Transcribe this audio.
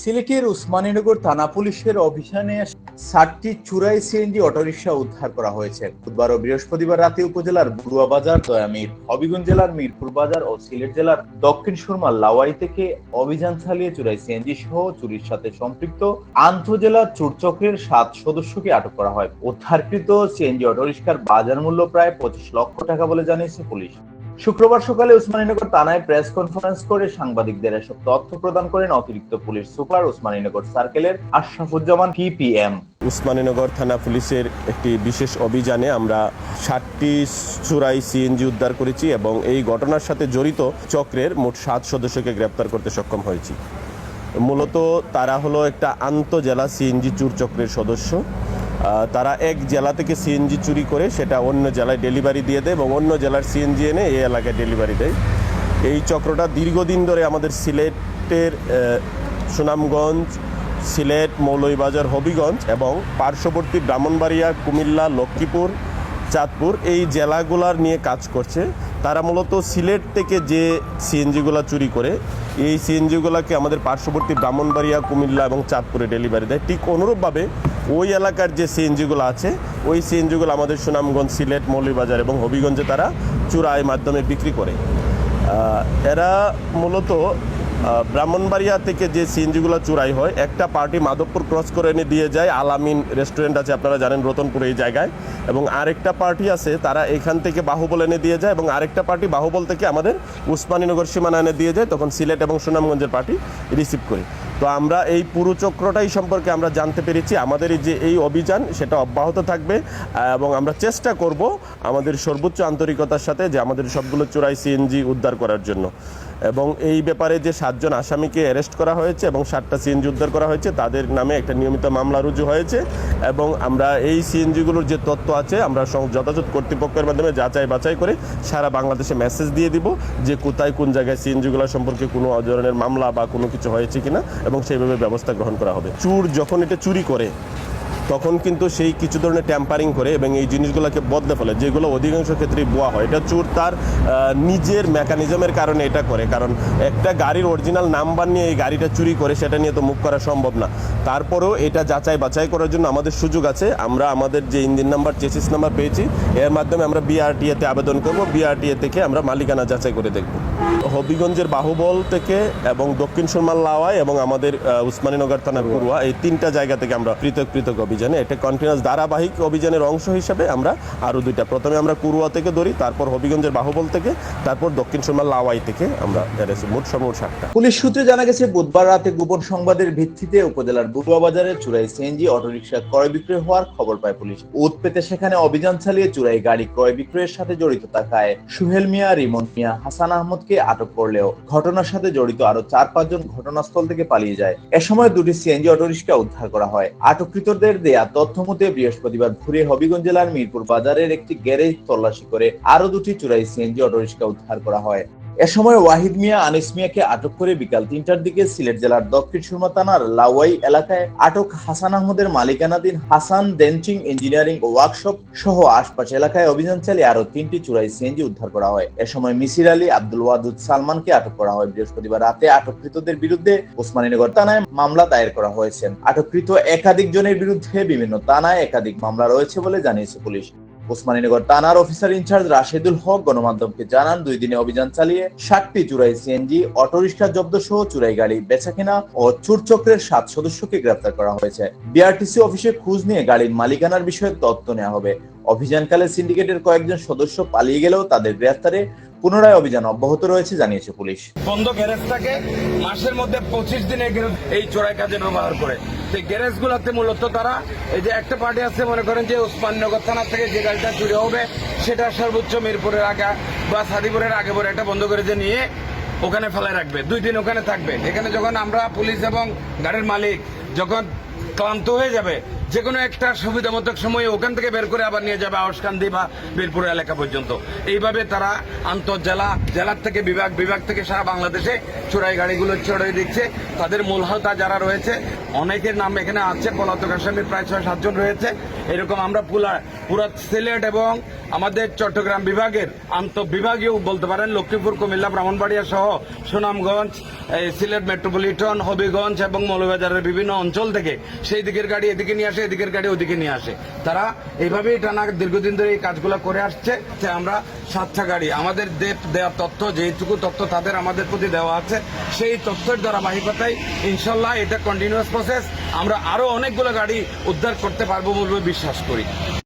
সিলেটের উসমানীনগর থানা পুলিশের অভিযানে ষাটটি চুরাই সিএনজি অটোরিকশা উদ্ধার করা হয়েছে। বুধবার ও বৃহস্পতিবার রাতে উপজেলার বুড়ুয়া বাজার, দয়ামির, হবিগঞ্জ জেলার মিরপুর বাজার ও সিলেট জেলার দক্ষিণ সুরমা লাওয়াই থেকে অভিযান চালিয়ে চুরাই সিএনজি সহ চুরির সাথে সম্পৃক্ত আন্তজেলা চুরচক্রের সাত সদস্যকে আটক করা হয়। উদ্ধারকৃত সিএনজি অটোরিকশার বাজার মূল্য প্রায় পঁচিশ লক্ষ টাকা বলে জানিয়েছে পুলিশ। শুক্রবার সকালে উসমানীনগর থানায় প্রেস কনফারেন্স করে সাংবাদিকদের এসব তথ্য প্রদান করেন অতিরিক্ত পুলিশ সুপার উসমানীনগর সার্কেলের আশরাফুজ্জামান পিপিএম। উসমানীনগর থানা পুলিশের একটি বিশেষ অভিযানে আমরা ষাটটি চুরাই সিএনজি উদ্ধার করেছি এবং এই ঘটনার সাথে জড়িত চক্রের মোট সাত সদস্যকে গ্রেপ্তার করতে সক্ষম হয়েছি। মূলত তারা হলো একটা আন্তজেলা সিএনজি চুর চক্রের সদস্য। তারা এক জেলা থেকে সিএনজি চুরি করে সেটা অন্য জেলায় ডেলিভারি দিয়ে দেয় এবং অন্য জেলার সিএনজি এনে এই এলাকায় ডেলিভারি দেয়। এই চক্রটা দীর্ঘদিন ধরে আমাদের সিলেটের সুনামগঞ্জ, সিলেট, মৌলভীবাজার, হবিগঞ্জ এবং পার্শ্ববর্তী ব্রাহ্মণবাড়িয়া, কুমিল্লা, লক্ষ্মীপুর চাঁদপুর এই জেলাগুলার নিয়ে কাজ করছে। তারা মূলত সিলেট থেকে যে সিএনজিগুলো চুরি করে, এই সিএনজিগুলোকে আমাদের পার্শ্ববর্তী ব্রাহ্মণবাড়িয়া, কুমিল্লা এবং চাঁদপুরে ডেলিভারি দেয়। ঠিক অনুরূপভাবে ওই এলাকার যে সিএনজিগুলো আছে, ওই সিএনজিগুলো আমাদের সুনামগঞ্জ, সিলেট, মৌলভীবাজার এবং হবিগঞ্জে তারা চূড়ায় মাধ্যমে বিক্রি করে। এরা মূলত ব্রাহ্মণবাড়িয়া থেকে যে সিএনজিগুলো চুরাই হয়, একটা পার্টি মাধবপুর ক্রস করে এনে দিয়ে যায়। আলামিন রেস্টুরেন্ট আছে, আপনারা জানেন রতনপুর এই জায়গায়। এবং আরেকটা পার্টি আছে, তারা এখান থেকে বাহুবল এনে দিয়ে যায় এবং আরেকটা পার্টি বাহুবল থেকে আমাদের উসমানীনগর সীমানা এনে দিয়ে যায়, তখন সিলেট এবং সুনামগঞ্জের পার্টি রিসিভ করি। তো আমরা এই পুরো চক্রটাই সম্পর্কে আমরা জানতে পেরেছি। আমাদের যে এই অভিযান, সেটা অব্যাহত থাকবে এবং আমরা চেষ্টা করব আমাদের সর্বোচ্চ আন্তরিকতার সাথে যে আমাদের সবগুলো চোরাই সিএনজি উদ্ধার করার জন্য। এবং এই ব্যাপারে যে সাতজন আসামিকে অ্যারেস্ট করা হয়েছে এবং সাতটা সিএনজি উদ্ধার করা হয়েছে, তাদের নামে একটা নিয়মিত মামলা রুজু হয়েছে এবং আমরা এই সিএনজিগুলোর যে তথ্য আছে, আমরা যথাযথ কর্তৃপক্ষের মাধ্যমে যাচাই বাছাই করে সারা বাংলাদেশে মেসেজ দিয়ে দিব যে কোথায় কোন জায়গায় সিএনজিগুলো সম্পর্কে কোনো ধরনের মামলা বা কোনো কিছু হয়েছে কিনা এবং সেইভাবে ব্যবস্থা গ্রহণ করা হবে। চুর যখন এটা চুরি করে তখন কিন্তু সেই কিছু ধরনের ট্যাম্পারিং করে এবং এই জিনিসগুলোকে বদলে ফেলে, যেগুলো অধিকাংশ ক্ষেত্রেই বোয়া হয়। এটা চোর তার নিজের মেকানিজমের কারণে এটা করে, কারণ একটা গাড়ির অরিজিনাল নাম্বার নিয়ে এই গাড়িটা চুরি করে সেটা নিয়ে তো মুখ করা সম্ভব না। তারপরেও এটা যাচাই বাছাই করার জন্য আমাদের সুযোগ আছে। আমরা আমাদের যে ইঞ্জিন নাম্বার চেসিস নাম্বার পেয়েছি, এর মাধ্যমে আমরা বিআরটিএতে আবেদন করব বিআরটিএ থেকে আমরা মালিকানা যাচাই করে দেখব। হবিগঞ্জের বাহুবল থেকে এবং দক্ষিণ সুরমাল লাওয়ায় এবং আমাদের উসমানীনগর থানার পড়ুয়া, এই তিনটা জায়গা থেকে আমরা পৃথক পৃথক অভিযানে। এটা কন্টিনিউয়াস ধারাবাহিক অভিযানের অংশ হিসাবে আমরা আরও দুইটা। প্রথমে আমরা কুরুয়া থেকে ধরি, তারপর হবিগঞ্জের বাহুবল থেকে, তারপর দক্ষিণ সুরমাল লাওয়াই থেকে আমরা এড়েছি মোট সমোট সাতটা। পুলিশ সূত্রে জানা গেছে, বুধবার রাতে গোপন সংবাদের ভিত্তিতে উপজেলার বুড়ুয়া বাজারে চুরাই সিএনজি অটোরিকশা ক্রয় বিক্রয় হওয়ার খবর পায় পুলিশ। উৎ পেতে সেখানে অভিযান চালিয়ে চুরাই গাড়ি ক্রয় বিক্রয়ের সাথে জড়িত থাকায় সুহেল মিয়া, রিমন মিয়া, হাসান আহমদকে আটক করলেও ঘটনার সাথে জড়িত আরও চার পাঁচজন ঘটনাস্থল থেকে পালিয়ে যায়। এ সময় দুটি সিএনজি অটোরিকশা উদ্ধার করা হয়। আটককৃতদের দেয়া তথ্য মতে বৃহস্পতিবার ভোরে হবিগঞ্জ জেলার মিরপুর বাজারের একটি গ্যারেজ তল্লাশি করে আরও দুটি চুরাই সিএনজি অটোরিকশা উদ্ধার করা হয়। এ সময় ওয়াহিদ মিয়া আনিস মিয়াকে আটক করে বিকাল তিনটার দিকে সিলেট জেলার দক্ষিণ সুরমা থানার লাওয়াই এলাকায় আটক হাসান আহমদের মালিকানাধীন হাসান ডেন্টিং ইঞ্জিনিয়ারিং ওয়ার্কশপ সহ আশপাশ এলাকায় অভিযান চালিয়ে আরও তিনটি চুরাই সিএনজি উদ্ধার করা হয়। এ সময় মিসির আলী আব্দুল ওয়াদুদ সালমানকে আটক করা হয়। বৃহস্পতিবার রাতে আটককৃতদের বিরুদ্ধে ওসমানীনগর থানায় মামলা দায়ের করা হয়েছে। আটককৃত একাধিক জনের বিরুদ্ধে বিভিন্ন থানায় একাধিক মামলা রয়েছে বলে জানিয়েছে পুলিশ। ওসমানীনগর থানার অফিসার ইনচার্জ রাশেদুল হক গণমাধ্যমকে জানান, দুই দিনে অভিযান চালিয়ে ষাটটি চুরাই সিএনজি, অটোরিকশা জব্দ সহ চুরাই গাড়ি বেচাকেনা ও চুরচক্রের সাত সদস্যকে গ্রেপ্তার করা হয়েছে। বিআরটিসি অফিসে খোঁজ নিয়ে গাড়ির মালিকানার বিষয়ে তথ্য নেওয়া হবে। অভিযানকালে সিন্ডিকেটের কয়েকজন সদস্য পালিয়ে গেলেও তাদের গ্রেফতারে পুনরায় অভিযান অব্যাহত রয়েছে, জানিয়েছে পুলিশ। বন্ধ গ্যারেজটাকে মাসের মধ্যে পঁচিশ দিনে এই চোরাই কাজে ব্যবহার করে। সেই গ্যারেজ গুলাতে মূলত তারা, এই যে একটা পার্টি আছে, মনে করেন যে উসমাননগর থানা থেকে যে গাড়িটা চুরি হবে, সেটা সর্বোচ্চ মিরপুরের আগে বা সাদিপুরের আগে পরে একটা বন্ধ করে যে নিয়ে ওখানে ফেলায় রাখবে। দুই দিন ওখানে থাকবে। এখানে যখন আমরা পুলিশ এবং গাড়ির মালিক, যখন ক্লান্ত হয়ে যাবে। যে কোনো একটা সুবিধামতক সময়ে ওখান থেকে বের করে আবার নিয়ে যাবে আউসকান্দি বা বীরপুর এলাকা পর্যন্ত। এইভাবে তারা আন্তঃজেলা, জেলার থেকে বিভাগ বিভাগ থেকে সারা বাংলাদেশে চোরাই গাড়িগুলো চড়ে দিচ্ছে। তাদের মূল হতা যারা রয়েছে, অনেকের নাম এখানে আছে, পলাতক আসামি প্রায় ছয় সাতজন রয়েছে। এরকম আমরা পুরা পুরা সিলেট এবং আমাদের চট্টগ্রাম বিভাগের আন্তঃবিভাগীয় বলতে পারেন লক্ষ্মীপুর, কুমিল্লা, ব্রাহ্মণবাড়িয়া সহ সুনামগঞ্জ সিলেট মেট্রোপলিটন, হবিগঞ্জ এবং মৌলবাজারের বিভিন্ন অঞ্চল থেকে সেই দিকের গাড়ি এদিকে নিয়ে আসে, এদিকের গাড়ি ওদিকে নিয়ে আসে। তারা এইভাবেই টানা দীর্ঘদিন ধরে এই কাজগুলো করে আসছে যে আমরা সাতটা গাড়ি, আমাদের দে- দেওয়া তথ্য যেটুকু তথ্য তাদের আমাদের প্রতি দেওয়া আছে, সেই তথ্যের ধারাবাহিকতায় ইনশাল্লাহ এটা কন্টিনিউয়াস প্রসেস আমরা আরও অনেকগুলো গাড়ি উদ্ধার করতে পারব বলে বিশ্বাস করি।